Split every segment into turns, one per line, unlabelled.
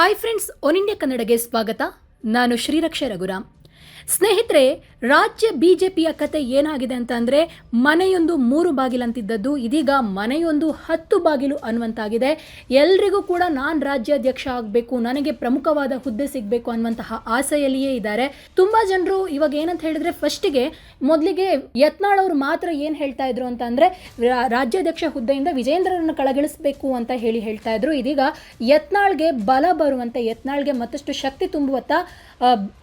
Hi friends one India ಕನ್ನಡಗೆ ಸ್ವಾಗತ. ನಾನು ಶ್ರೀರಕ್ಷ ರಘುರಾಮ್. ಸ್ನೇಹಿತರೆ, ರಾಜ್ಯ ಬಿಜೆಪಿಯ ಕತೆ ಏನಾಗಿದೆ ಅಂತ ಅಂದರೆ ಮನೆಯೊಂದು ಮೂರು ಬಾಗಿಲಂತಿದ್ದದ್ದು, ಇದೀಗ ಮನೆಯೊಂದು ಹತ್ತು ಬಾಗಿಲು ಅನ್ನುವಂತಾಗಿದೆ. ಎಲ್ರಿಗೂ ಕೂಡ ನಾನು ರಾಜ್ಯಾಧ್ಯಕ್ಷ ಆಗಬೇಕು, ನನಗೆ ಪ್ರಮುಖವಾದ ಹುದ್ದೆ ಸಿಗಬೇಕು ಅನ್ನುವಂತಹ ಆಸೆಯಲ್ಲಿಯೇ ಇದ್ದಾರೆ. ತುಂಬ ಜನರು ಇವಾಗ ಏನಂತ ಹೇಳಿದ್ರೆ ಫಸ್ಟಿಗೆ ಮೊದಲಿಗೆ ಯತ್ನಾಳ್ ಅವರು ಮಾತ್ರ ಏನು ಹೇಳ್ತಾ ಇದ್ರು ಅಂತ ಅಂದರೆ ರಾಜ್ಯಾಧ್ಯಕ್ಷ ಹುದ್ದೆಯಿಂದ ವಿಜೇಂದ್ರರನ್ನು ಕಳಗಿಳಿಸಬೇಕು ಅಂತ ಹೇಳಿ ಹೇಳ್ತಾ ಇದ್ರು. ಇದೀಗ ಯತ್ನಾಳ್ಗೆ ಬಲ ಬರುವಂತೆ, ಯತ್ನಾಳ್ಗೆ ಮತ್ತಷ್ಟು ಶಕ್ತಿ ತುಂಬುವತ್ತ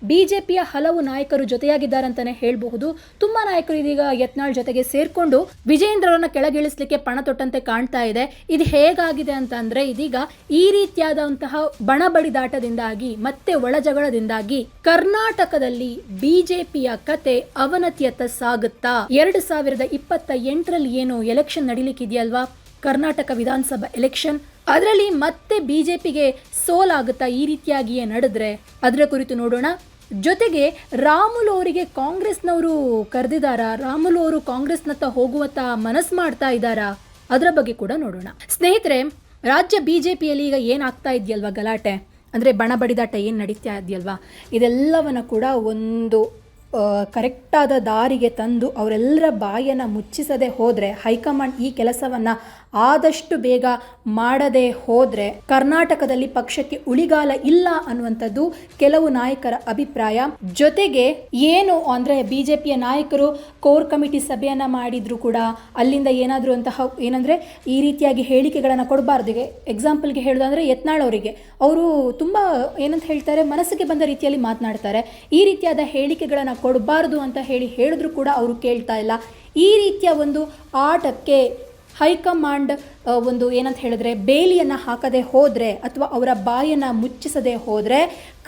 ಬಿಜೆಪಿಯ ಹಲವು ಜೊತೆಯಾಗಿದ್ದಾರಂತಾನೆ ಹೇಳಬಹುದು. ತುಂಬಾ ನಾಯಕರು ಇದೀಗ ಯತ್ನಾಳ್ ಜೊತೆಗೆ ಸೇರ್ಕೊಂಡು ವಿಜೇಂದ್ರರನ್ನ ಕೆಳಗಿಳಿಸ್ಲಿಕ್ಕೆ ಪಣ ತೊಟ್ಟಂತೆ ಕಾಣ್ತಾ ಇದೆ. ಇದು ಹೇಗಾಗಿದೆ ಅಂತ ಅಂದ್ರೆ ಇದೀಗ ಈ ರೀತಿಯಾದಂತಹ ಬಣಬಡಿದಾಟದಿಂದಾಗಿ ಮತ್ತೆ ಒಳಜಗಳದಿಂದಾಗಿ ಕರ್ನಾಟಕದಲ್ಲಿ ಬಿಜೆಪಿಯ ಕತೆ ಅವನತಿಯತ್ತ ಸಾಗುತ್ತಾ? ಎರಡು ಸಾವಿರದ ಇಪ್ಪತ್ತ ಎಂಟರಲ್ಲಿ ಏನು ಎಲೆಕ್ಷನ್ ನಡೀಲಿಕ್ಕಿದೆಯಲ್ವಾ? ಕರ್ನಾಟಕ ವಿಧಾನಸಭಾ ಎಲೆಕ್ಷನ್. ಅದರಲ್ಲಿ ಮತ್ತೆ ಬಿಜೆಪಿಗೆ ಸೋಲಾಗುತ್ತಾ ಈ ರೀತಿಯಾಗಿಯೇ ನಡೆದ್ರೆ? ಅದರ ಕುರಿತು ನೋಡೋಣ. ಜೊತೆಗೆ ರಾಮುಲು ಅವರಿಗೆ ಕಾಂಗ್ರೆಸ್ನವರು ಕರೆದಿದ್ದಾರಾ? ರಾಮುಲು ಅವರು ಕಾಂಗ್ರೆಸ್ನತ್ತ ಹೋಗುವತ್ತ ಮನಸ್ಸು ಮಾಡ್ತಾ ಇದ್ದಾರಾ? ಅದರ ಬಗ್ಗೆ ಕೂಡ ನೋಡೋಣ. ಸ್ನೇಹಿತರೆ, ರಾಜ್ಯ ಬಿಜೆಪಿಯಲ್ಲಿ ಈಗ ಏನಾಗ್ತಾ ಇದೆಯಲ್ವಾ ಗಲಾಟೆ? ಅಂದರೆ ಬಣ ಬಡಿದಾಟ ಏನು ನಡೀತಾ ಇದೆಯಲ್ವಾ? ಇದೆಲ್ಲವನ್ನು ಕೂಡ ಒಂದು ಕರೆಕ್ಟಾದ ದಾರಿಗೆ ತಂದು ಅವರೆಲ್ಲರ ಬಾಯನ್ನು ಮುಚ್ಚಿಸದೆ ಹೋದರೆ ಹೈಕಮಾಂಡ್ ಈ ಕೆಲಸವನ್ನು ಆದಷ್ಟು ಬೇಗ ಮಾಡದೆ ಹೋದರೆ ಕರ್ನಾಟಕದಲ್ಲಿ ಪಕ್ಷಕ್ಕೆ ಉಳಿಗಾಲ ಇಲ್ಲ ಅನ್ನುವಂಥದ್ದು ಕೆಲವು ನಾಯಕರ ಅಭಿಪ್ರಾಯ. ಜೊತೆಗೆ ಏನು ಅಂದರೆ ಬಿ ಜೆ ಪಿಯ ನಾಯಕರು ಕೋರ್ ಕಮಿಟಿ ಸಭೆಯನ್ನು ಮಾಡಿದ್ರು ಕೂಡ ಅಲ್ಲಿಂದ ಏನಾದರೂ ಅಂತಹ ಏನಂದರೆ ಈ ರೀತಿಯಾಗಿ ಹೇಳಿಕೆಗಳನ್ನು ಕೊಡಬಾರ್ದು. ಎಕ್ಸಾಂಪಲ್ಗೆ ಹೇಳೋದಂದರೆ ಯತ್ನಾಳ್ ಅವರಿಗೆ. ಅವರು ತುಂಬ ಏನಂತ ಹೇಳ್ತಾರೆ, ಮನಸ್ಸಿಗೆ ಬಂದ ರೀತಿಯಲ್ಲಿ ಮಾತನಾಡ್ತಾರೆ. ಈ ರೀತಿಯಾದ ಹೇಳಿಕೆಗಳನ್ನು ಕೊಡಬಾರ್ದು ಅಂತ ಹೇಳಿ ಹೇಳಿದ್ರು ಕೂಡ ಅವರು ಕೇಳ್ತಾ ಇಲ್ಲ. ಈ ರೀತಿಯ ಒಂದು ಆಟಕ್ಕೆ ಹೈಕಮಾಂಡ್ ಒಂದು ಏನಂತ ಹೇಳಿದ್ರೆ, ಬೇಲಿಯನ್ನು ಹಾಕದೆ ಹೋದರೆ ಅಥವಾ ಅವರ ಬಾಯನ್ನು ಮುಚ್ಚಿಸದೆ ಹೋದರೆ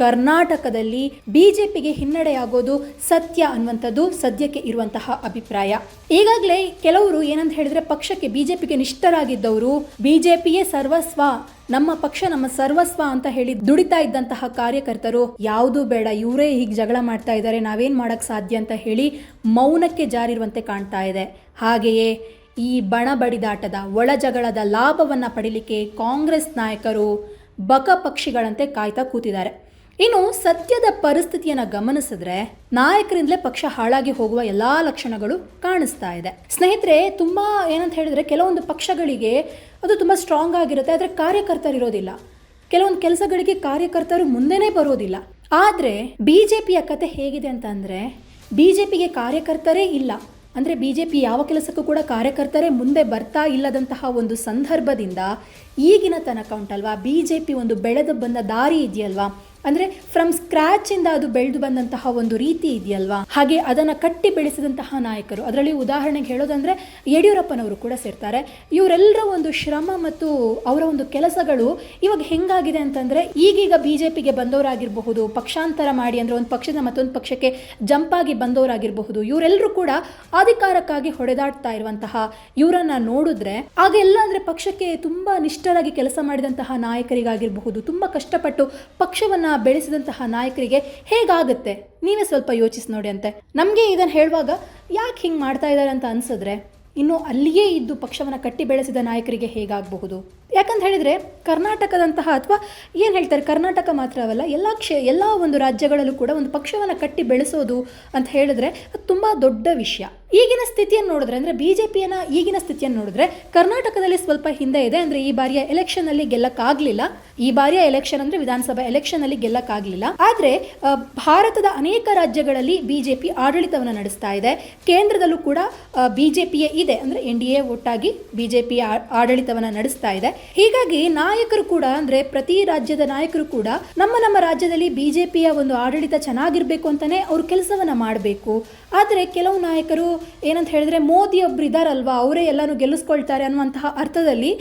ಕರ್ನಾಟಕದಲ್ಲಿ ಬಿ ಜೆ ಪಿಗೆ ಹಿನ್ನಡೆಯಾಗೋದು ಸತ್ಯ ಅನ್ನುವಂಥದ್ದು ಸದ್ಯಕ್ಕೆ ಇರುವಂತಹ ಅಭಿಪ್ರಾಯ. ಈಗಾಗಲೇ ಕೆಲವರು ಏನಂತ ಹೇಳಿದ್ರೆ, ಪಕ್ಷಕ್ಕೆ ಬಿ ಜೆ ಪಿಗೆ ನಿಷ್ಠರಾಗಿದ್ದವರು ಬಿ ಜೆ ಪಿಯೇ ಸರ್ವಸ್ವ, ನಮ್ಮ ಪಕ್ಷ ನಮ್ಮ ಸರ್ವಸ್ವ ಅಂತ ಹೇಳಿ ದುಡಿತಾ ಇದ್ದಂತಹ ಕಾರ್ಯಕರ್ತರು ಯಾವುದೂ ಬೇಡ, ಇವರೇ ಹೀಗೆ ಜಗಳ ಮಾಡ್ತಾ ಇದ್ದಾರೆ, ನಾವೇನು ಮಾಡೋಕ್ಕೆ ಸಾಧ್ಯ ಅಂತ ಹೇಳಿ ಮೌನಕ್ಕೆ ಜಾರಿರುವಂತೆ ಕಾಣ್ತಾ ಇದೆ. ಹಾಗೆಯೇ ಈ ಬಣ ಬಡಿದಾಟದ ಒಳಜಗಳದ ಲಾಭವನ್ನು ಪಡೀಲಿಕ್ಕೆ ಕಾಂಗ್ರೆಸ್ ನಾಯಕರು ಬಕ ಪಕ್ಷಿಗಳಂತೆ ಕಾಯ್ತಾ ಕೂತಿದ್ದಾರೆ. ಇನ್ನು ಸದ್ಯದ ಪರಿಸ್ಥಿತಿಯನ್ನು ಗಮನಿಸಿದ್ರೆ ನಾಯಕರಿಂದಲೇ ಪಕ್ಷ ಹಾಳಾಗಿ ಹೋಗುವ ಎಲ್ಲ ಲಕ್ಷಣಗಳು ಕಾಣಿಸ್ತಾ ಇದೆ. ಸ್ನೇಹಿತರೆ, ತುಂಬ ಏನಂತ ಹೇಳಿದ್ರೆ ಕೆಲವೊಂದು ಪಕ್ಷಗಳಿಗೆ ಅದು ತುಂಬ ಸ್ಟ್ರಾಂಗ್ ಆಗಿರುತ್ತೆ, ಆದರೆ ಕಾರ್ಯಕರ್ತರು ಇರೋದಿಲ್ಲ. ಕೆಲವೊಂದು ಕೆಲಸಗಳಿಗೆ ಕಾರ್ಯಕರ್ತರು ಮುಂದೆನೇ ಬರೋದಿಲ್ಲ. ಆದರೆ ಬಿ ಜೆ ಪಿಯ ಕತೆ ಹೇಗಿದೆ ಅಂತಂದರೆ ಬಿ ಜೆ ಪಿಗೆ ಕಾರ್ಯಕರ್ತರೇ ಇಲ್ಲ. ಅಂದರೆ ಬಿ ಜೆ ಪಿ ಯಾವ ಕೆಲಸಕ್ಕೂ ಕೂಡ ಕಾರ್ಯಕರ್ತರೇ ಮುಂದೆ ಬರ್ತಾ ಇಲ್ಲದಂತಹ ಒಂದು ಸಂದರ್ಭದಿಂದ ಈಗಿನ ತನಕ ಉಂಟಲ್ವಾ? ಬಿ ಜೆ ಪಿ ಒಂದು ಬೆಳೆದು ಬಂದ ದಾರಿ ಇದೆಯಲ್ವಾ? ಅಂದರೆ ಫ್ರಮ್ ಸ್ಕ್ರ್ಯಾಚಿಂದ ಅದು ಬೆಳೆದು ಬಂದಂತಹ ಒಂದು ರೀತಿ ಇದೆಯಲ್ವಾ? ಹಾಗೆ ಅದನ್ನು ಕಟ್ಟಿ ಬೆಳೆಸಿದಂತಹ ನಾಯಕರು. ಅದರಲ್ಲಿ ಉದಾಹರಣೆಗೆ ಹೇಳೋದಂದರೆ ಯಡಿಯೂರಪ್ಪನವರು ಕೂಡ ಸೇರ್ತಾರೆ. ಇವರೆಲ್ಲರ ಒಂದು ಶ್ರಮ ಮತ್ತು ಅವರ ಒಂದು ಕೆಲಸಗಳು ಇವಾಗ ಹೆಂಗಾಗಿದೆ ಅಂತಂದರೆ ಈಗೀಗ ಬಿ ಜೆ ಪಿಗೆ ಬಂದವರಾಗಿರಬಹುದು, ಪಕ್ಷಾಂತರ ಮಾಡಿ ಅಂದರೆ ಒಂದು ಪಕ್ಷದ ಮತ್ತೊಂದು ಪಕ್ಷಕ್ಕೆ ಜಂಪಾಗಿ ಬಂದವರಾಗಿರಬಹುದು, ಇವರೆಲ್ಲರೂ ಕೂಡ ಅಧಿಕಾರಕ್ಕಾಗಿ ಹೊಡೆದಾಡ್ತಾ ಇರುವಂತಹ ಇವರನ್ನ ನೋಡಿದ್ರೆ ಆಗ ಎಲ್ಲ ಅಂದರೆ ಪಕ್ಷಕ್ಕೆ ತುಂಬ ನಿಷ್ಠರಾಗಿ ಕೆಲಸ ಮಾಡಿದಂತಹ ನಾಯಕರಿಗಾಗಿರಬಹುದು. ತುಂಬ ಕಷ್ಟಪಟ್ಟು ಪಕ್ಷವನ್ನು ಬೆಳೆಸಿದಂತಹ ನಾಯಕರಿಗೆ ಹೇಗಾಗುತ್ತೆ? ನೀವೇ ಸ್ವಲ್ಪ ಯೋಚಿಸಿ ನೋಡಿ ಅಂತೆ. ನಮಗೆ ಇದನ್ನು ಹೇಳುವಾಗ ಯಾಕೆ ಹಿಂಗೆ ಮಾಡ್ತಾ ಇದ್ದಾರೆ ಅಂತ ಅನ್ಸಿದ್ರೆ, ಇನ್ನು ಅಲ್ಲಿಯೇ ಇದ್ದು ಪಕ್ಷವನ್ನು ಕಟ್ಟಿ ಬೆಳೆಸಿದ ನಾಯಕರಿಗೆ ಹೇಗಾಗಬಹುದು? ಯಾಕಂತ ಹೇಳಿದರೆ ಕರ್ನಾಟಕದಂತಹ ಅಥವಾ ಏನು ಹೇಳ್ತಾರೆ, ಕರ್ನಾಟಕ ಮಾತ್ರವಲ್ಲ ಎಲ್ಲ ಕ್ಷೇ, ಎಲ್ಲ ಒಂದು ರಾಜ್ಯಗಳಲ್ಲೂ ಕೂಡ ಒಂದು ಪಕ್ಷವನ್ನು ಕಟ್ಟಿ ಬೆಳೆಸೋದು ಅಂತ ಹೇಳಿದ್ರೆ ಅದು ತುಂಬ ದೊಡ್ಡ ವಿಷಯ. ಈಗಿನ ಸ್ಥಿತಿಯನ್ನು ನೋಡಿದ್ರೆ, ಅಂದರೆ ಬಿ ಜೆ ಪಿಯನ್ನು ಈಗಿನ ಸ್ಥಿತಿಯನ್ನು ನೋಡಿದ್ರೆ ಕರ್ನಾಟಕದಲ್ಲಿ ಸ್ವಲ್ಪ ಹಿಂದೆ ಇದೆ, ಅಂದರೆ ಈ ಬಾರಿಯ ಎಲೆಕ್ಷನಲ್ಲಿ ಗೆಲ್ಲಕ್ಕಾಗಲಿಲ್ಲ. ಈ ಬಾರಿಯ ಎಲೆಕ್ಷನ್ ಅಂದರೆ ವಿಧಾನಸಭಾ ಎಲೆಕ್ಷನಲ್ಲಿ ಗೆಲ್ಲಕ್ಕಾಗಲಿಲ್ಲ. ಆದರೆ ಭಾರತದ ಅನೇಕ ರಾಜ್ಯಗಳಲ್ಲಿ ಬಿ ಜೆ ಪಿ ಆಡಳಿತವನ್ನು ನಡೆಸ್ತಾ ಇದೆ. ಕೇಂದ್ರದಲ್ಲೂ ಕೂಡ ಬಿ ಜೆ ಪಿಯೇ ಇದೆ. ಅಂದರೆ ಎನ್ ಡಿ ಎ ಒಟ್ಟಾಗಿ ಬಿ ಜೆ ಪಿ ಆಡಳಿತವನ್ನು ನಡೆಸ್ತಾ ಇದೆ. ಹೀಗಾಗಿ ನಾಯಕರು ಕೂಡ, ಅಂದರೆ ಪ್ರತಿ ರಾಜ್ಯದ ನಾಯಕರು ಕೂಡ ನಮ್ಮ ನಮ್ಮ ರಾಜ್ಯದಲ್ಲಿ ಬಿಜೆಪಿಯ ಒಂದು ಆಡಳಿತ ಚೆನ್ನಾಗಿರಬೇಕು ಅಂತಾನೆ ಅವರು ಕೆಲಸವನ್ನು ಮಾಡಬೇಕು. ಆದರೆ ಕೆಲವು ನಾಯಕರು ಏನಂತ ಹೇಳಿದ್ರೆ ಮೋದಿ ಒಬ್ರು ಇದ್ದಾರಲ್ವಾ ಅವರೇ ಎಲ್ಲಾನು ಗೆಲ್ಲಿಸ್ಕೊಳ್ತಾರೆ ಅನ್ನುವಂತಹ ಅರ್ಥದಲ್ಲಿ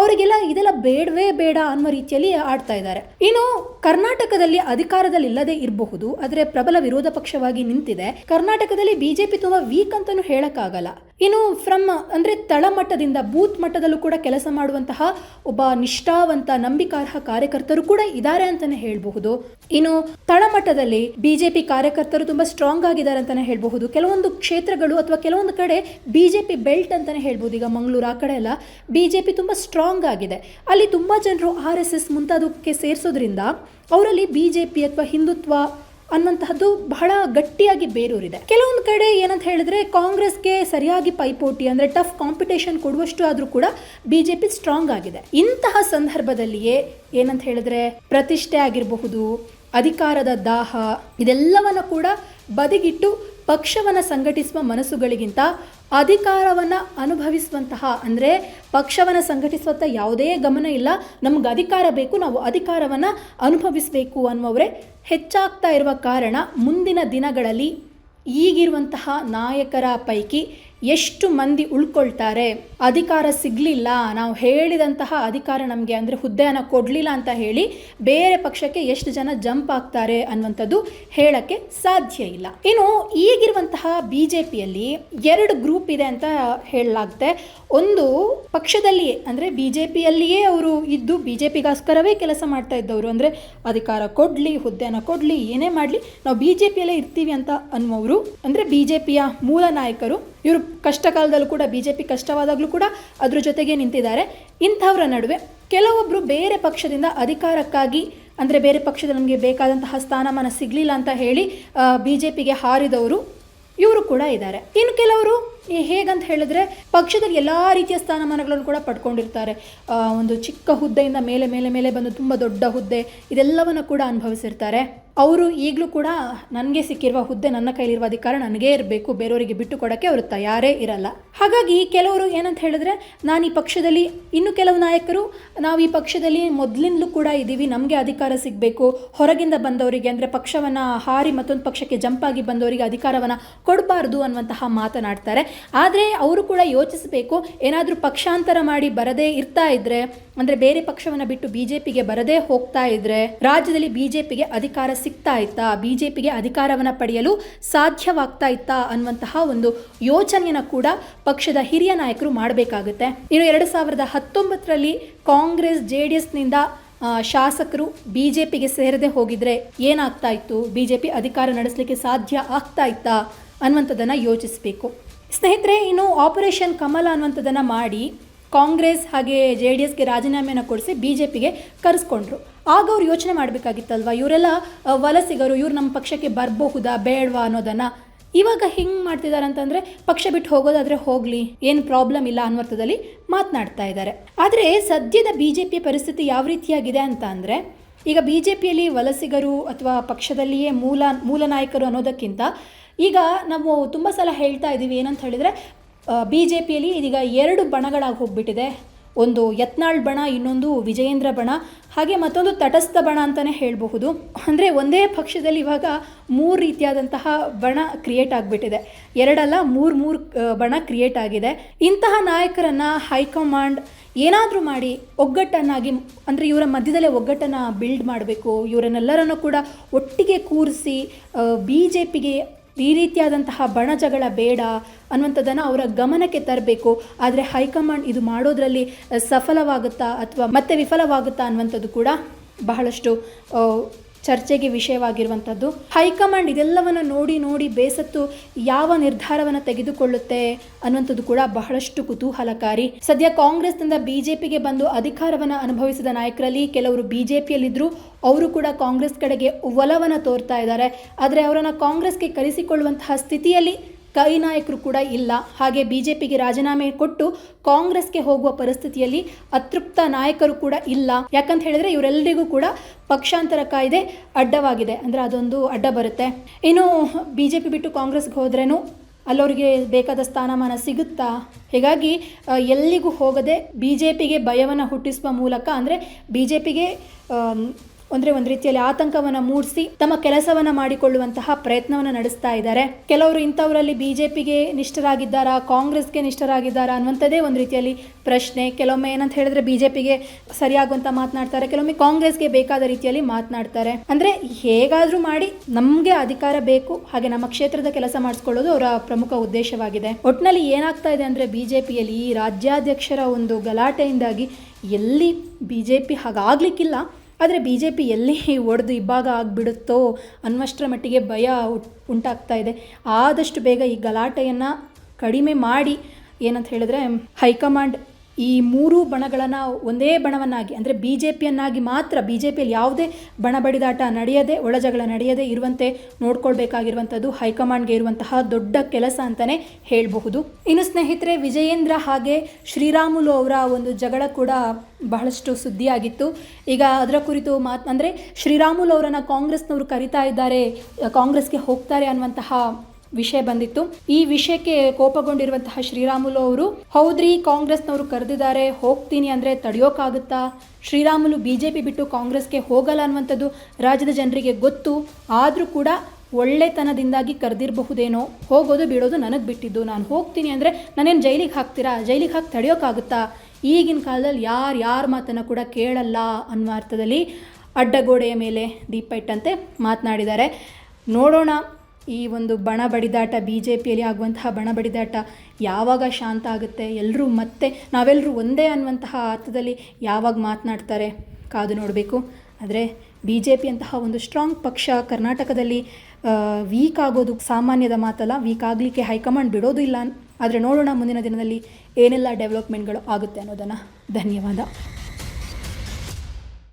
ಅವರಿಗೆಲ್ಲ ಇದೆಲ್ಲ ಬೇಡವೇ ಬೇಡ ಅನ್ನೋ ರೀತಿಯಲ್ಲಿ ಆಡ್ತಾ ಇದ್ದಾರೆ. ಇನ್ನು ಕರ್ನಾಟಕದಲ್ಲಿ ಅಧಿಕಾರದಲ್ಲಿ ಇಲ್ಲದೆ ಇರಬಹುದು, ಆದರೆ ಪ್ರಬಲ ವಿರೋಧ ಪಕ್ಷವಾಗಿ ನಿಂತಿದೆ. ಕರ್ನಾಟಕದಲ್ಲಿ ಬಿಜೆಪಿ ತುಂಬಾ ವೀಕ್ ಅಂತಾನು ಹೇಳಕ್ಕಾಗಲ್ಲ. ಇನ್ನು ಫ್ರಮ್ ಅಂದರೆ ತಳಮಟ್ಟದಿಂದ ಬೂತ್ ಮಟ್ಟದಲ್ಲೂ ಕೂಡ ಕೆಲಸ ಮಾಡುವಂತಹ ಒಬ್ಬ ನಿಷ್ಠಾವಂತ, ನಂಬಿಕಾರ್ಹ ಕಾರ್ಯಕರ್ತರು ಕೂಡ ಇದ್ದಾರೆ ಅಂತಾನೆ ಹೇಳಬಹುದು. ಇನ್ನು ತಳಮಟ್ಟದಲ್ಲಿ ಬಿಜೆಪಿ ಕಾರ್ಯಕರ್ತರು ತುಂಬಾ ಸ್ಟ್ರಾಂಗ್ ಆಗಿದ್ದಾರೆ ಅಂತಾನೆ ಹೇಳಬಹುದು. ಕೆಲವೊಂದು ಕ್ಷೇತ್ರಗಳು ಅಥವಾ ಕೆಲವೊಂದು ಕಡೆ ಬಿಜೆಪಿ ಬೆಲ್ಟ್ ಅಂತಾನೆ ಹೇಳ್ಬೋದು ಈಗ ಮಂಗಳೂರು ಆ ಕಡೆ ಎಲ್ಲ ಬಿಜೆಪಿ ತುಂಬಾ ಸ್ಟ್ರಾಂಗ್ ಆಗಿದೆ. ಅಲ್ಲಿ ತುಂಬಾ ಜನರು ಆರ್ ಎಸ್ ಎಸ್ ಮುಂತಾದಕ್ಕೆ ಸೇರಿಸೋದ್ರಿಂದ, ಅವರಲ್ಲಿ ಬಿಜೆಪಿ ಅಥವಾ ಹಿಂದುತ್ವ ಅನ್ನುವಂತಹದ್ದು ಬಹಳ ಗಟ್ಟಿಯಾಗಿ ಬೇರೂರಿದೆ. ಕೆಲವೊಂದು ಕಡೆ ಏನಂತ ಹೇಳಿದ್ರೆ ಕಾಂಗ್ರೆಸ್ಗೆ ಸರಿಯಾಗಿ ಪೈಪೋಟಿ ಅಂದ್ರೆ ಟಫ್ ಕಾಂಪಿಟೇಷನ್ ಕೊಡುವಷ್ಟು ಆದರೂ ಕೂಡ ಬಿಜೆಪಿ ಸ್ಟ್ರಾಂಗ್ ಆಗಿದೆ. ಇಂತಹ ಸಂದರ್ಭದಲ್ಲಿಯೇ ಏನಂತ ಹೇಳಿದ್ರೆ ಪ್ರತಿಷ್ಠೆ ಆಗಿರಬಹುದು, ಅಧಿಕಾರದ ದಾಹ, ಇದೆಲ್ಲವನ್ನ ಕೂಡ ಬದಿಗಿಟ್ಟು ಪಕ್ಷವನ್ನು ಸಂಘಟಿಸುವ ಮನಸ್ಸುಗಳಿಗಿಂತ ಅಧಿಕಾರವನ್ನು ಅನುಭವಿಸುವಂತಹ, ಅಂದರೆ ಪಕ್ಷವನ್ನು ಸಂಘಟಿಸುವಂಥ ಯಾವುದೇ ಗಮನ ಇಲ್ಲ. ನಮ್ಗೆ ಅಧಿಕಾರ ಬೇಕು, ನಾವು ಅಧಿಕಾರವನ್ನು ಅನುಭವಿಸಬೇಕು ಅನ್ನುವವರೇ ಹೆಚ್ಚಾಗ್ತಾ ಇರುವ ಕಾರಣ ಮುಂದಿನ ದಿನಗಳಲ್ಲಿ ಈಗಿರುವಂತಹ ನಾಯಕರ ಪೈಕಿ ಎಷ್ಟು ಮಂದಿ ಉಳ್ಕೊಳ್ತಾರೆ? ಅಧಿಕಾರ ಸಿಗಲಿಲ್ಲ. ನಾವು ಹೇಳಿದಂತಹ ಅಧಿಕಾರ ನಮಗೆ ಅಂದರೆ ಹುದ್ದೆಯನ್ನು ಕೊಡಲಿಲ್ಲ ಅಂತ ಹೇಳಿ ಬೇರೆ ಪಕ್ಷಕ್ಕೆ ಎಷ್ಟು ಜನ ಜಂಪ್ ಆಗ್ತಾರೆ ಅನ್ನುವಂಥದ್ದು ಹೇಳಕ್ಕೆ ಸಾಧ್ಯ ಇಲ್ಲ. ಇನ್ನು ಈಗಿರುವಂತಹ ಬಿ ಜೆ ಪಿಯಲ್ಲಿ ಎರಡು ಗ್ರೂಪ್ ಇದೆ ಅಂತ ಹೇಳಲಾಗುತ್ತೆ ಒಂದು ಪಕ್ಷದಲ್ಲಿಯೇ, ಅಂದರೆ ಬಿ ಜೆ ಪಿಯಲ್ಲಿಯೇ ಅವರು ಇದ್ದು ಬಿ ಜೆ ಪಿಗೋಸ್ಕರವೇ ಕೆಲಸ ಮಾಡ್ತಾ ಇದ್ದವರು. ಅಂದರೆ ಅಧಿಕಾರ ಕೊಡಲಿ, ಹುದ್ದೆನ ಕೊಡಲಿ, ಏನೇ ಮಾಡಲಿ, ನಾವು ಬಿ ಜೆ ಪಿಯಲ್ಲೇ ಇರ್ತೀವಿ ಅಂತ ಅನ್ನುವರು ಅಂದರೆ ಬಿ ಜೆ ಪಿಯ ಮೂಲ ನಾಯಕರು, ಇವರು ಕಷ್ಟ ಕಾಲದಲ್ಲೂ ಕೂಡ ಬಿ ಜೆ ಪಿ ಕಷ್ಟವಾದಾಗಲೂ ಕೂಡ ಅದ್ರ ಜೊತೆಗೆ ನಿಂತಿದ್ದಾರೆ. ಇಂಥವರ ನಡುವೆ ಕೆಲವೊಬ್ಬರು ಬೇರೆ ಪಕ್ಷದಿಂದ ಅಧಿಕಾರಕ್ಕಾಗಿ, ಅಂದರೆ ಬೇರೆ ಪಕ್ಷದ ನಮಗೆ ಬೇಕಾದಂತಹ ಸ್ಥಾನಮಾನ ಸಿಗಲಿಲ್ಲ ಅಂತ ಹೇಳಿ ಬಿ ಜೆ ಪಿಗೆ ಹಾರಿದವರು ಇವರು ಕೂಡ ಇದ್ದಾರೆ. ಇನ್ನು ಕೆಲವರು ಹೇಗಂತ ಹೇಳಿದ್ರೆ ಪಕ್ಷದಲ್ಲಿ ಎಲ್ಲ ರೀತಿಯ ಸ್ಥಾನಮಾನಗಳನ್ನು ಕೂಡ ಪಡ್ಕೊಂಡಿರ್ತಾರೆ. ಒಂದು ಚಿಕ್ಕ ಹುದ್ದೆಯಿಂದ ಮೇಲೆ ಮೇಲೆ ಮೇಲೆ ಬಂದು ತುಂಬ ದೊಡ್ಡ ಹುದ್ದೆ ಇದೆಲ್ಲವನ್ನು ಕೂಡ ಅನುಭವಿಸಿರ್ತಾರೆ. ಅವರು ಈಗಲೂ ಕೂಡ ನನಗೆ ಸಿಕ್ಕಿರುವ ಹುದ್ದೆ ನನ್ನ ಕೈಲಿರುವ ಅಧಿಕಾರ ನನಗೇ ಇರಬೇಕು, ಬೇರೆಯವರಿಗೆ ಬಿಟ್ಟು ಕೊಡೋಕ್ಕೆ ಅವರು ತಯಾರೇ ಇರಲ್ಲ. ಹಾಗಾಗಿ ಕೆಲವರು ಏನಂತ ಹೇಳಿದ್ರೆ, ನಾನು ಈ ಪಕ್ಷದಲ್ಲಿ ಇನ್ನು ಕೆಲವು ನಾಯಕರು, ನಾವು ಈ ಪಕ್ಷದಲ್ಲಿ ಮೊದಲಿಂದಲೂ ಕೂಡ ಇದ್ದೀವಿ ನಮಗೆ ಅಧಿಕಾರ ಸಿಗಬೇಕು, ಹೊರಗಿಂದ ಬಂದವರಿಗೆ ಅಂದರೆ ಪಕ್ಷವನ್ನು ಹಾರಿ ಮತ್ತೊಂದು ಪಕ್ಷಕ್ಕೆ ಜಂಪಾಗಿ ಬಂದವರಿಗೆ ಅಧಿಕಾರವನ್ನು ಕೊಡಬಾರ್ದು ಅನ್ನುವಂತಹ ಮಾತನಾಡ್ತಾರೆ. ಆದರೆ ಅವರು ಕೂಡ ಯೋಚಿಸಬೇಕು, ಏನಾದರೂ ಪಕ್ಷಾಂತರ ಮಾಡಿ ಬರದೇ ಇರ್ತಾ ಇದ್ರೆ, ಅಂದರೆ ಬೇರೆ ಪಕ್ಷವನ್ನು ಬಿಟ್ಟು ಬಿ ಜೆ ಪಿಗೆ ಬರದೇ ಹೋಗ್ತಾ ಇದ್ರೆ, ರಾಜ್ಯದಲ್ಲಿ ಬಿ ಜೆ ಪಿಗೆ ಅಧಿಕಾರ ಸಿಗ್ತಾ ಇತ್ತಾ ಬಿ ಜೆ ಪಿಗೆ ಅಧಿಕಾರವನ್ನು ಪಡೆಯಲು ಸಾಧ್ಯವಾಗ್ತಾ ಇತ್ತಾ ಅನ್ನುವಂತಹ ಒಂದು ಯೋಚನೆಯನ್ನು ಕೂಡ ಪಕ್ಷದ ಹಿರಿಯ ನಾಯಕರು ಮಾಡಬೇಕಾಗುತ್ತೆ. ಇನ್ನು ಎರಡು ಸಾವಿರದ ಹತ್ತೊಂಬತ್ತರಲ್ಲಿ ಕಾಂಗ್ರೆಸ್ ಜೆ ಡಿ ಎಸ್ನಿಂದ ಶಾಸಕರು ಬಿ ಜೆ ಪಿಗೆ ಸೇರದೆ ಹೋಗಿದ್ರೆ ಏನಾಗ್ತಾ ಇತ್ತು? ಬಿ ಜೆ ಪಿ ಅಧಿಕಾರ ನಡೆಸಲಿಕ್ಕೆ ಸಾಧ್ಯ ಆಗ್ತಾ ಇತ್ತಾ ಅನ್ನುವಂಥದ್ದನ್ನು ಯೋಚಿಸಬೇಕು. ಸ್ನೇಹಿತರೆ, ಇನ್ನು ಆಪರೇಷನ್ ಕಮಲ ಅನ್ನುವಂಥದ್ದನ್ನು ಮಾಡಿ ಕಾಂಗ್ರೆಸ್ ಹಾಗೆ ಜೆ ಡಿ ಎಸ್ಗೆ ರಾಜೀನಾಮೆಯನ್ನು ಕೊಡಿಸಿ ಬಿ ಜೆ ಪಿಗೆ ಕರೆಸ್ಕೊಂಡ್ರು. ಆಗ ಅವ್ರು ಯೋಚನೆ ಮಾಡಬೇಕಾಗಿತ್ತಲ್ವ, ಇವರೆಲ್ಲ ವಲಸಿಗರು, ಇವ್ರು ನಮ್ಮ ಪಕ್ಷಕ್ಕೆ ಬರಬಹುದಾ ಬೇಡವಾ ಅನ್ನೋದನ್ನು? ಇವಾಗ ಹಿಂಗೆ ಮಾಡ್ತಿದ್ದಾರೆ ಅಂತಂದರೆ ಪಕ್ಷ ಬಿಟ್ಟು ಹೋಗೋದಾದರೆ ಹೋಗಲಿ, ಏನು ಪ್ರಾಬ್ಲಮ್ ಇಲ್ಲ ಅನ್ನೋರ್ಥದಲ್ಲಿ ಮಾತನಾಡ್ತಾ ಇದ್ದಾರೆ. ಆದರೆ ಸದ್ಯದ ಬಿ ಜೆ ಪಿಯ ಪರಿಸ್ಥಿತಿ ಯಾವ ರೀತಿಯಾಗಿದೆ ಅಂತ ಅಂದರೆ ಈಗ ಬಿ ಜೆ ಪಿಯಲ್ಲಿ ವಲಸಿಗರು ಅಥವಾ ಪಕ್ಷದಲ್ಲಿಯೇ ಮೂಲ ಮೂಲ ನಾಯಕರು ಅನ್ನೋದಕ್ಕಿಂತ ಈಗ ನಾವು ತುಂಬ ಸಲ ಹೇಳ್ತಾ ಇದ್ದೀವಿ ಏನಂತ ಹೇಳಿದರೆ ಬಿ ಜೆ ಪಿಯಲ್ಲಿ ಇದೀಗ ಎರಡು ಬಣಗಳಾಗಿ ಹೋಗ್ಬಿಟ್ಟಿದೆ. ಒಂದು ಯತ್ನಾಳ್ ಬಣ, ಇನ್ನೊಂದು ವಿಜಯೇಂದ್ರ ಬಣ, ಹಾಗೆ ಮತ್ತೊಂದು ತಟಸ್ಥ ಬಣ ಅಂತಲೇ ಹೇಳಬಹುದು. ಅಂದರೆ ಒಂದೇ ಪಕ್ಷದಲ್ಲಿ ಇವಾಗ ಮೂರು ರೀತಿಯಾದಂತಹ ಬಣ ಕ್ರಿಯೇಟ್ ಆಗಿಬಿಟ್ಟಿದೆ. ಎರಡಲ್ಲ ಮೂರು ಮೂರು ಬಣ ಕ್ರಿಯೇಟ್ ಆಗಿದೆ. ಇಂತಹ ನಾಯಕರನ್ನು ಹೈಕಮಾಂಡ್ ಏನಾದರೂ ಮಾಡಿ ಒಗ್ಗಟ್ಟನ್ನಾಗಿ, ಅಂದರೆ ಇವರ ಮಧ್ಯದಲ್ಲೇ ಒಗ್ಗಟ್ಟನ್ನು ಬಿಲ್ಡ್ ಮಾಡಬೇಕು. ಇವರನ್ನೆಲ್ಲರನ್ನು ಕೂಡ ಒಟ್ಟಿಗೆ ಕೂರಿಸಿ ಬಿ ಜೆ ಪಿಗೆ ಈ ರೀತಿಯಾದಂತಹ ಬಣ ಜಗಳ ಬೇಡ ಅನ್ನುವಂಥದ್ದನ್ನು ಅವರ ಗಮನಕ್ಕೆ ತರಬೇಕು. ಆದರೆ ಹೈಕಮಾಂಡ್ ಇದು ಮಾಡೋದ್ರಲ್ಲಿ ಸಫಲವಾಗುತ್ತಾ ಅಥವಾ ಮತ್ತೆ ವಿಫಲವಾಗುತ್ತಾ ಅನ್ನುವಂಥದ್ದು ಕೂಡ ಬಹಳಷ್ಟು ಚರ್ಚೆಗೆ ವಿಷಯವಾಗಿರುವಂಥದ್ದು. ಹೈಕಮಾಂಡ್ ಇದೆಲ್ಲವನ್ನು ನೋಡಿ ನೋಡಿ ಬೇಸತ್ತು ಯಾವ ನಿರ್ಧಾರವನ್ನು ತೆಗೆದುಕೊಳ್ಳುತ್ತೆ ಅನ್ನುವಂಥದ್ದು ಕೂಡ ಬಹಳಷ್ಟು ಕುತೂಹಲಕಾರಿ. ಸದ್ಯ ಕಾಂಗ್ರೆಸ್ನಿಂದ ಬಿಜೆಪಿಗೆ ಬಂದು ಅಧಿಕಾರವನ್ನು ಅನುಭವಿಸಿದ ನಾಯಕರಲ್ಲಿ ಕೆಲವರು ಬಿಜೆಪಿಯಲ್ಲಿದ್ದರು ಅವರು ಕೂಡ ಕಾಂಗ್ರೆಸ್ ಕಡೆಗೆ ಒಲವನ್ನು ತೋರ್ತಾ ಇದ್ದಾರೆ. ಆದರೆ ಅವರನ್ನು ಕಾಂಗ್ರೆಸ್ಗೆ ಕರೆಸಿಕೊಳ್ಳುವಂತಹ ಸ್ಥಿತಿಯಲ್ಲಿ ಕೈ ನಾಯಕರು ಕೂಡ ಇಲ್ಲ. ಹಾಗೆ ಬಿ ಜೆ ರಾಜೀನಾಮೆ ಕೊಟ್ಟು ಕಾಂಗ್ರೆಸ್ಗೆ ಹೋಗುವ ಪರಿಸ್ಥಿತಿಯಲ್ಲಿ ಅತೃಪ್ತ ನಾಯಕರು ಕೂಡ ಇಲ್ಲ. ಯಾಕಂತ ಹೇಳಿದ್ರೆ ಇವರೆಲ್ಲರಿಗೂ ಕೂಡ ಪಕ್ಷಾಂತರ ಕಾಯ್ದೆ ಅಡ್ಡವಾಗಿದೆ. ಅಂದರೆ ಅದೊಂದು ಅಡ್ಡ ಬರುತ್ತೆ. ಇನ್ನು ಬಿ ಜೆ ಪಿ ಬಿಟ್ಟು ಕಾಂಗ್ರೆಸ್ಗೆ ಹೋದ್ರೇನು? ಅಲ್ಲವರಿಗೆ ಬೇಕಾದ ಸ್ಥಾನಮಾನ ಸಿಗುತ್ತಾ? ಹೀಗಾಗಿ ಎಲ್ಲಿಗೂ ಹೋಗದೆ ಬಿ ಜೆ ಪಿಗೆ ಭಯವನ್ನು ಹುಟ್ಟಿಸುವ ಮೂಲಕ ಅಂದರೆ ಬಿ ಜೆ ಪಿಗೆ ಅಂದ್ರೆ ಒಂದು ರೀತಿಯಲ್ಲಿ ಆತಂಕವನ್ನ ಮೂಡಿಸಿ ತಮ್ಮ ಕೆಲಸವನ್ನ ಮಾಡಿಕೊಳ್ಳುವಂತಹ ಪ್ರಯತ್ನವನ್ನ ನಡೆಸ್ತಾ ಇದ್ದಾರೆ. ಕೆಲವರು ಇಂಥವರಲ್ಲಿ ಬಿಜೆಪಿಗೆ ನಿಷ್ಠರಾಗಿದ್ದಾರಾ, ಕಾಂಗ್ರೆಸ್ಗೆ ನಿಷ್ಠರಾಗಿದ್ದಾರಾ ಅನ್ನುವಂಥದ್ದೇ ಒಂದು ರೀತಿಯಲ್ಲಿ ಪ್ರಶ್ನೆ. ಕೆಲವೊಮ್ಮೆ ಏನಂತ ಹೇಳಿದ್ರೆ ಬಿಜೆಪಿಗೆ ಸರಿಯಾಗುವಂತ ಮಾತನಾಡ್ತಾರೆ, ಕೆಲವೊಮ್ಮೆ ಕಾಂಗ್ರೆಸ್ಗೆ ಬೇಕಾದ ರೀತಿಯಲ್ಲಿ ಮಾತನಾಡ್ತಾರೆ. ಅಂದ್ರೆ ಹೇಗಾದ್ರೂ ಮಾಡಿ ನಮ್ಗೆ ಅಧಿಕಾರ ಬೇಕು, ಹಾಗೆ ನಮ್ಮ ಕ್ಷೇತ್ರದ ಕೆಲಸ ಮಾಡಿಸ್ಕೊಳ್ಳೋದು ಅವರ ಪ್ರಮುಖ ಉದ್ದೇಶವಾಗಿದೆ. ಒಟ್ನಲ್ಲಿ ಏನಾಗ್ತಾ ಇದೆ ಅಂದ್ರೆ ಬಿಜೆಪಿಯಲ್ಲಿ ಈ ರಾಜ್ಯಾಧ್ಯಕ್ಷರ ಒಂದು ಗಲಾಟೆಯಿಂದಾಗಿ ಎಲ್ಲಿ ಬಿಜೆಪಿ ಹಾಗಾಗ್ಲಿಕ್ಕಿಲ್ಲ ಆದರೆ ಬಿ ಜೆ ಪಿ ಎಲ್ಲಿ ಒಡೆದು ಇಬ್ಬಾಗ ಆಗಿಬಿಡುತ್ತೋ ಅನ್ನುವಷ್ಟರ ಮಟ್ಟಿಗೆ ಭಯ ಉಂಟಾಗ್ತಾ ಇದೆ. ಆದಷ್ಟು ಬೇಗ ಈ ಗಲಾಟೆಯನ್ನು ಕಡಿಮೆ ಮಾಡಿ ಏನಂತ ಹೇಳಿದ್ರೆ ಹೈಕಮಾಂಡ್ ಈ ಮೂರೂ ಬಣಗಳನ್ನು ಒಂದೇ ಬಣವನ್ನಾಗಿ, ಅಂದರೆ ಬಿ ಜೆ ಪಿಯನ್ನಾಗಿ ಮಾತ್ರ ಬಿ ಜೆ ಪಿಯಲ್ಲಿ ಯಾವುದೇ ಬಣ ಬಡಿದಾಟ ನಡೆಯದೆ ಒಳಜಗಳ ನಡೆಯದೆ ಇರುವಂತೆ ನೋಡ್ಕೊಳ್ಬೇಕಾಗಿರುವಂಥದ್ದು, ಹೈಕಮಾಂಡ್ಗೆ ಇರುವಂತಹ ದೊಡ್ಡ ಕೆಲಸ ಅಂತಲೇ ಹೇಳಬಹುದು. ಇನ್ನು ಸ್ನೇಹಿತರೆ, ವಿಜಯೇಂದ್ರ ಹಾಗೆ ಶ್ರೀರಾಮುಲು ಅವರ ಒಂದು ಜಗಳ ಕೂಡ ಬಹಳಷ್ಟು ಸುದ್ದಿಯಾಗಿತ್ತು. ಈಗ ಅದರ ಕುರಿತು ಮಾತ್, ಅಂದರೆ ಶ್ರೀರಾಮುಲು ಅವರನ್ನು ಕಾಂಗ್ರೆಸ್ನವರು ಕರಿತಾ ಇದ್ದಾರೆ, ಕಾಂಗ್ರೆಸ್ಗೆ ಹೋಗ್ತಾರೆ ಅನ್ನುವಂತಹ ವಿಷಯ ಬಂದಿತ್ತು. ಈ ವಿಷಯಕ್ಕೆ ಕೋಪಗೊಂಡಿರುವಂತಹ ಶ್ರೀರಾಮುಲು ಅವರು, ಹೌದ್ರಿ, ಕಾಂಗ್ರೆಸ್ನವರು ಕರೆದಿದ್ದಾರೆ, ಹೋಗ್ತೀನಿ ಅಂದರೆ ತಡೆಯೋಕ್ಕಾಗುತ್ತಾ ಶ್ರೀರಾಮುಲು ಬಿಜೆಪಿ ಬಿಟ್ಟು ಕಾಂಗ್ರೆಸ್ಗೆ ಹೋಗಲ್ಲ ಅನ್ನುವಂಥದ್ದು ರಾಜ್ಯದ ಜನರಿಗೆ ಗೊತ್ತು. ಆದರೂ ಕೂಡ ಒಳ್ಳೆತನದಿಂದಾಗಿ ಕರೆದಿರಬಹುದೇನೋ? ಹೋಗೋದು ಬಿಡೋದು ನನಗೆ ಬಿಟ್ಟಿದ್ದು. ನಾನು ಹೋಗ್ತೀನಿ ಅಂದರೆ ನಾನೇನು ಜೈಲಿಗೆ ಹಾಕ್ತೀರಾ? ಜೈಲಿಗೆ ಹಾಕಿ ತಡೆಯೋಕ್ಕಾಗುತ್ತಾ ಈಗಿನ ಕಾಲದಲ್ಲಿ ಯಾರು ಯಾರ ಮಾತನ್ನು ಕೂಡ ಕೇಳಲ್ಲ ಅನ್ನೋ ಅರ್ಥದಲ್ಲಿ ಅಡ್ಡಗೋಡೆಯ ಮೇಲೆ ದೀಪ ಇಟ್ಟಂತೆ ಮಾತನಾಡಿದ್ದಾರೆ. ನೋಡೋಣ ಈ ಒಂದು ಬಣ ಬಡಿದಾಟ ಬಿ ಜೆ ಪಿಯಲ್ಲಿ ಆಗುವಂತಹ ಬಣ ಬಡಿದಾಟ ಯಾವಾಗ ಶಾಂತ ಆಗುತ್ತೆ? ಎಲ್ಲರೂ ಮತ್ತೆ ನಾವೆಲ್ಲರೂ ಒಂದೇ ಅನ್ನುವಂತಹ ಅರ್ಥದಲ್ಲಿ ಯಾವಾಗ ಮಾತನಾಡ್ತಾರೆ? ಕಾದು ನೋಡಬೇಕು. ಆದರೆ ಬಿ ಜೆ ಪಿ ಒಂದು ಸ್ಟ್ರಾಂಗ್ ಪಕ್ಷ ಕರ್ನಾಟಕದಲ್ಲಿ ವೀಕ್ ಆಗೋದು ಸಾಮಾನ್ಯದ ಮಾತಲ್ಲ ವೀಕ್ ಆಗಲಿಕ್ಕೆ ಹೈಕಮಾಂಡ್ ಬಿಡೋದು ಇಲ್ಲ. ಆದರೆ ನೋಡೋಣ ಮುಂದಿನ ದಿನದಲ್ಲಿ ಏನೆಲ್ಲ ಡೆವಲಪ್ಮೆಂಟ್ಗಳು ಆಗುತ್ತೆ ಅನ್ನೋದನ್ನು. ಧನ್ಯವಾದ.